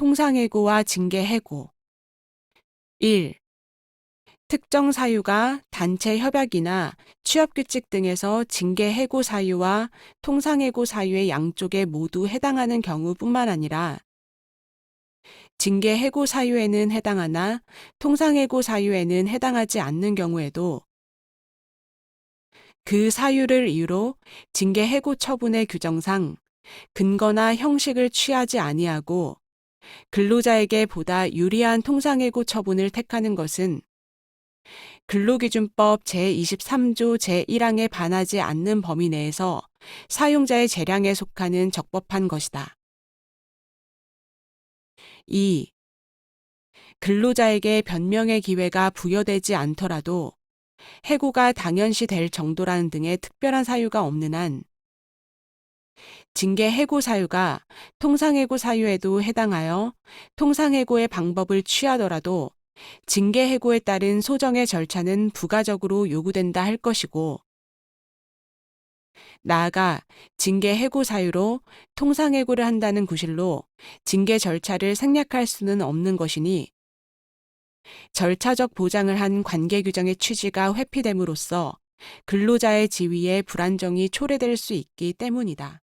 통상해고와 징계해고 1. 특정 사유가 단체 협약이나 취업규칙 등에서 징계해고 사유와 통상해고 사유의 양쪽에 모두 해당하는 경우뿐만 아니라 징계해고 사유에는 해당하나 통상해고 사유에는 해당하지 않는 경우에도 그 사유를 이유로 징계해고 처분의 규정상 근거나 형식을 취하지 아니하고 근로자에게 보다 유리한 통상해고 처분을 택하는 것은 근로기준법 제23조 제1항에 반하지 않는 범위 내에서 사용자의 재량에 속하는 적법한 것이다. 2. 근로자에게 변명의 기회가 부여되지 않더라도 해고가 당연시 될 정도라는 등의 특별한 사유가 없는 한 징계 해고 사유가 통상해고 사유에도 해당하여 통상해고의 방법을 취하더라도 징계 해고에 따른 소정의 절차는 부가적으로 요구된다 할 것이고 나아가 징계 해고 사유로 통상 해고를 한다는 구실로 징계 절차를 생략할 수는 없는 것이니 절차적 보장을 한 관계 규정의 취지가 회피됨으로써 근로자의 지위에 불안정이 초래될 수 있기 때문이다.